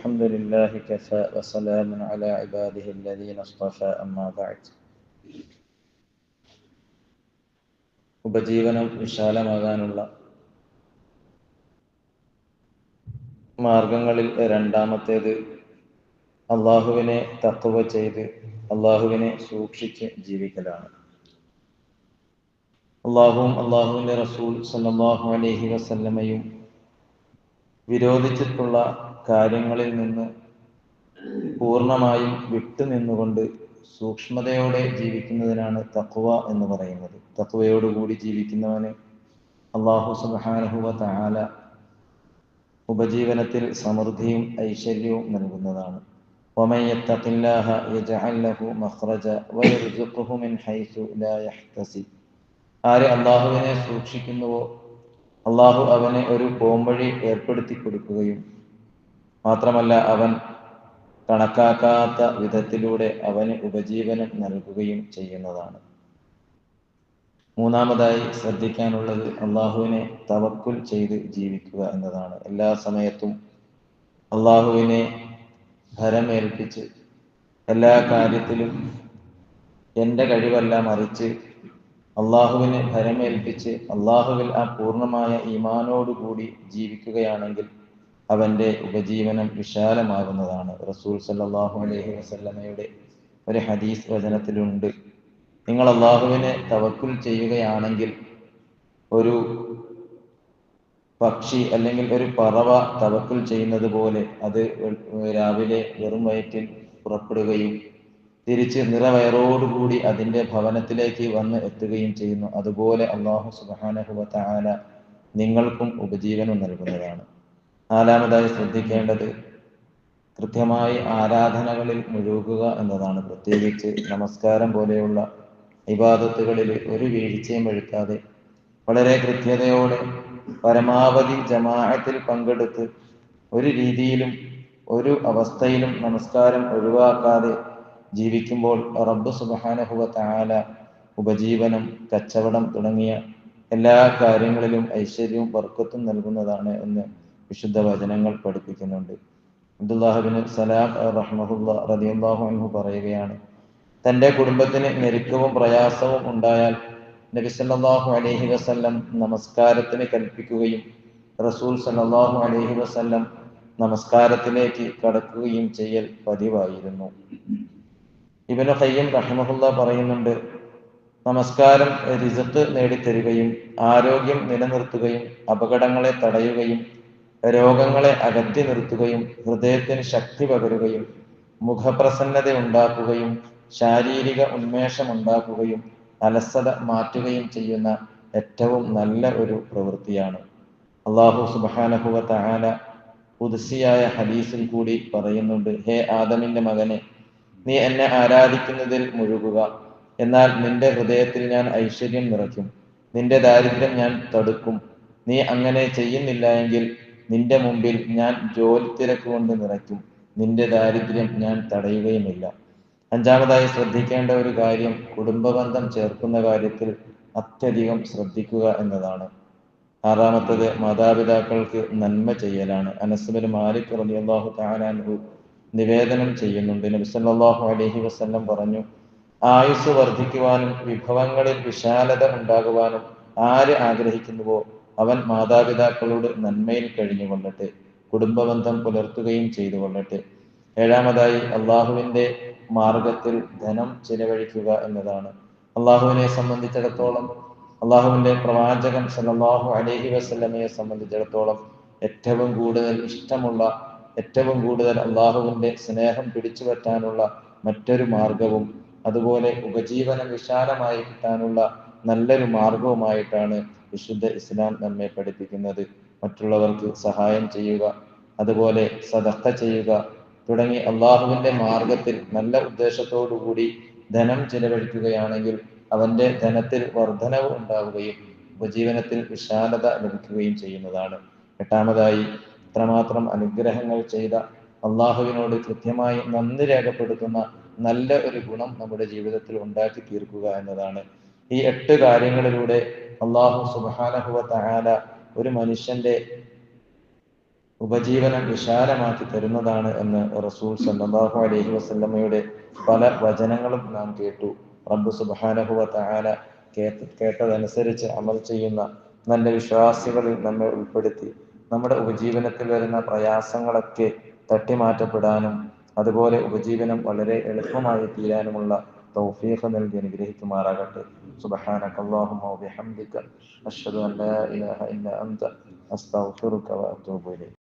الحمد لله كفى وسلام على عباده الذين اصطفى أما بعد ഉപജീവനം വിശാലമാകാനുള്ള മാർഗങ്ങളിൽ രണ്ടാമത്തേത് അള്ളാഹുവിനെ തത്വ ചെയ്ത് അള്ളാഹുവിനെ സൂക്ഷിച്ച് ജീവിക്കലാണ് അള്ളാഹുവും അള്ളാഹുവിൻ്റെ റസൂൽ സല്ലല്ലാഹു അലൈഹി വസല്ലമയും വിരോധിച്ചിട്ടുള്ള കാര്യങ്ങളിൽ നിന്ന് പൂർണമായും വിട്ടുനിന്നുകൊണ്ട് സൂക്ഷ്മതയോടെ ജീവിക്കുന്നതിനാണ് തക്വ എന്ന് പറയുന്നത്. തക്വയോടുകൂടി ജീവിക്കുന്നവന് അള്ളാഹു സുബാനുഹുവ താല ഉപജീവനത്തിൽ സമൃദ്ധിയും ഐശ്വര്യവും നൽകുന്നതാണ്. ആര് അള്ളാഹുവിനെ സൂക്ഷിക്കുന്നുവോ? അള്ളാഹു അവനെ ഒരു പോംവഴി ഏർപ്പെടുത്തി കൊടുക്കുകയും മാത്രമല്ല അവൻ കണക്കാക്കാത്ത വിധത്തിലൂടെ അവന് ഉപജീവനം നൽകുകയും ചെയ്യുന്നതാണ്. മൂന്നാമതായി ശ്രദ്ധിക്കാനുള്ളത് അള്ളാഹുവിനെ തവക്കുൽ ചെയ്ത് ജീവിക്കുക എന്നതാണ്. എല്ലാ സമയത്തും അള്ളാഹുവിനെ ഭരമേൽപ്പിച്ച് എല്ലാ കാര്യത്തിലും എന്റെ കഴിവല്ല മറിച്ച് അള്ളാഹുവിനെ ഭരമേൽപ്പിച്ച് അള്ളാഹുവിൽ ആ പൂർണമായ ഈമാനോടുകൂടി ജീവിക്കുകയാണെങ്കിൽ അവന്റെ ഉപജീവനം വിശാലമാകുന്നതാണ്. റസൂൽ സല്ലാഹു അലൈഹി വസല്ലമയുടെ ഒരു ഹദീസ് വചനത്തിലുണ്ട്. നിങ്ങൾ അള്ളാഹുവിനെ തവക്കുൽ ചെയ്യുകയാണെങ്കിൽ ഒരു പക്ഷി അല്ലെങ്കിൽ ഒരു പറവ തവക്കുൽ ചെയ്യുന്നത് പോലെ അത് രാവിലെ വെറും വയറ്റിൽ പുറപ്പെടുകയും തിരിച്ച് നിറവയറോടുകൂടി അതിന്റെ ഭവനത്തിലേക്ക് വന്ന് എത്തുകയും ചെയ്യുന്നു. അതുപോലെ അള്ളാഹു സുബാനഹുവത്ത ആല നിങ്ങൾക്കും ഉപജീവനം നൽകുന്നതാണ്. നാലാമതായി ശ്രദ്ധിക്കേണ്ടത് കൃത്യമായി ആരാധനകളിൽ മുഴുകുക എന്നതാണ്. പ്രത്യേകിച്ച് നമസ്കാരം പോലെയുള്ള വിവാദത്തുകളിൽ ഒരു വീഴ്ചയും വരുത്താതെ വളരെ കൃത്യതയോടെ പരമാവധി ജമാഅത്തിൽ പങ്കെടുത്ത് ഒരു രീതിയിലും ഒരു അവസ്ഥയിലും നമസ്കാരം ഒഴിവാക്കാതെ ജീവിക്കുമ്പോൾ റബ്ബ് സുബാനഹുവ താല ഉപജീവനം കച്ചവടം തുടങ്ങിയ എല്ലാ കാര്യങ്ങളിലും ഐശ്വര്യവും വർക്കത്തും നൽകുന്നതാണ് എന്ന് വിശുദ്ധ വചനങ്ങൾ പഠിപ്പിക്കുന്നുണ്ട്. അബ്ദുല്ലാഹുബിന് സലാം റഹ്മുല്ല റതിയുല്ലാഹു അൻഹു പറയുകയാണ് തന്റെ കുടുംബത്തിന് ഞെരുക്കവും പ്രയാസവും ഉണ്ടായാൽ നബി സല്ലല്ലാഹു അലൈഹി വസല്ലം നമസ്കാരത്തിന് കൽപ്പിക്കുകയും റസൂൽ സല്ലല്ലാഹു അലൈഹി വസല്ലം നമസ്കാരത്തിലേക്ക് കടക്കുകയും ചെയ്യൽ പതിവായിരുന്നു. ഇബനു ഹയ്യം റഹ്മുല്ല പറയുന്നുണ്ട് നമസ്കാരം റിസത്ത് നേടിത്തരികയും ആരോഗ്യം നിലനിർത്തുകയും അപകടങ്ങളെ തടയുകയും രോഗങ്ങളെ അകറ്റി നിർത്തുകയും ഹൃദയത്തിന് ശക്തി പകരുകയും മുഖപ്രസന്നത ഉണ്ടാക്കുകയും ശാരീരിക ഉന്മേഷം ഉണ്ടാക്കുകയും അലസത മാറ്റുകയും ചെയ്യുന്ന ഏറ്റവും നല്ല ഒരു പ്രവൃത്തിയാണ്. അള്ളാഹു സുബാനഹുവ തഹാല പുതുസിയായ ഹദീസിൽ കൂടി പറയുന്നുണ്ട് ഹേ ആദമിന്റെ മകനെ നീ എന്നെ ആരാധിക്കുന്നതിൽ മുഴുകുക. എന്നാൽ നിന്റെ ഹൃദയത്തിൽ ഞാൻ ഐശ്വര്യം നിറയ്ക്കും. നിന്റെ ദാരിദ്ര്യം ഞാൻ തടുക്കും. നീ അങ്ങനെ ചെയ്യുന്നില്ല എങ്കിൽ നിന്റെ മുമ്പിൽ ഞാൻ ജോലി തിരക്ക് കൊണ്ട് നിറയ്ക്കും. നിന്റെ ദാരിദ്ര്യം ഞാൻ തടയുകയുമില്ല. അഞ്ചാമതായി ശ്രദ്ധിക്കേണ്ട ഒരു കാര്യം കുടുംബബന്ധം ചേർക്കുന്ന കാര്യത്തിൽ അത്യധികം ശ്രദ്ധിക്കുക എന്നതാണ്. ആറാമത്തത് മാതാപിതാക്കൾക്ക് നന്മ ചെയ്യലാണ്. അനസ്ബിൻ മാലിക് റളിയല്ലാഹു തആല അൻഹു നിവേദനം ചെയ്യുന്നുണ്ട്. നബിസല്ലാഹു അലഹി വസല്ലം പറഞ്ഞു ആയുസ് വർദ്ധിക്കുവാനും വിഭവങ്ങളിൽ വിശാലത ഉണ്ടാകുവാനും ആര് ആഗ്രഹിക്കുന്നുവോ അവൻ മാതാപിതാക്കളോട് നന്മയിൽ കഴിഞ്ഞുകൊള്ളട്ടെ കുടുംബബന്ധം പുലർത്തുകയും ചെയ്തു കൊള്ളട്ടെ ഏഴാമതായി അള്ളാഹുവിന്റെ മാർഗത്തിൽ ധനം ചിലവഴിക്കുക എന്നതാണ്. അള്ളാഹുവിനെ സംബന്ധിച്ചിടത്തോളം അള്ളാഹുവിന്റെ പ്രവാചകൻ സല്ലല്ലാഹു അലഹി വസ്ലമയെ സംബന്ധിച്ചിടത്തോളം ഏറ്റവും കൂടുതൽ ഇഷ്ടമുള്ള ഏറ്റവും കൂടുതൽ അള്ളാഹുവിന്റെ സ്നേഹം പിടിച്ചു പറ്റാനുള്ള മറ്റൊരു മാർഗവും അതുപോലെ ഉപജീവനം വിശാലമായി കിട്ടാനുള്ള നല്ലൊരു മാർഗവുമായിട്ടാണ് വിശുദ്ധ ഇസ്ലാം നമ്മെ പഠിപ്പിക്കുന്നത്. മറ്റുള്ളവർക്ക് സഹായം ചെയ്യുക അതുപോലെ സദക്ക ചെയ്യുക തുടങ്ങി അള്ളാഹുവിന്റെ മാർഗത്തിൽ നല്ല ഉദ്ദേശത്തോടു കൂടി ധനം ചിലവഴിക്കുകയാണെങ്കിൽ അവന്റെ ധനത്തിൽ വർധനവ് ഉണ്ടാവുകയും ഉപജീവനത്തിൽ വിശാലത ലഭിക്കുകയും ചെയ്യുന്നതാണ്. എട്ടാമതായി ഇത്രമാത്രം അനുഗ്രഹങ്ങൾ ചെയ്ത അള്ളാഹുവിനോട് കൃത്യമായി നന്ദി രേഖപ്പെടുത്തുന്ന നല്ല ഒരു ഗുണം നമ്മുടെ ജീവിതത്തിൽ ഉണ്ടാക്കി തീർക്കുക എന്നതാണ്. ഈ എട്ട് കാര്യങ്ങളിലൂടെ അള്ളാഹു സുബാനഹുവ തആല ഒരു മനുഷ്യന്റെ ഉപജീവനം വിശാലമാക്കി തരുന്നതാണ് എന്ന് റസൂൽ സല്ലാഹു അലഹി വസല്ലമയുടെ പല വചനങ്ങളും നാം കേട്ടു. റബ്ബ് സുബാനഹുവ വ തആല കേട്ടതനുസരിച്ച് അമൽ ചെയ്യുന്ന നല്ല വിശ്വാസികളിൽ നമ്മെ ഉൾപ്പെടുത്തി. നമ്മുടെ ഉപജീവനത്തിൽ വരുന്ന പ്രയാസങ്ങളൊക്കെ തട്ടിമാറ്റപ്പെടാനും അതുപോലെ ഉപജീവനം വളരെ എളുപ്പമായി തീരാനുമുള്ള തൗഫീഖ് നൽകി അനുഗ്രഹിക്കുമാറാകട്ടെ. സുബ്ഹാനക അല്ലാഹുമ്മ വബിഹംദിക. അഷ്ഹദു അൻ ലാ ഇലാഹ ഇല്ല അൻത അസ്തഗ്ഫിറുക വഅതൂബു ഇലൈക്.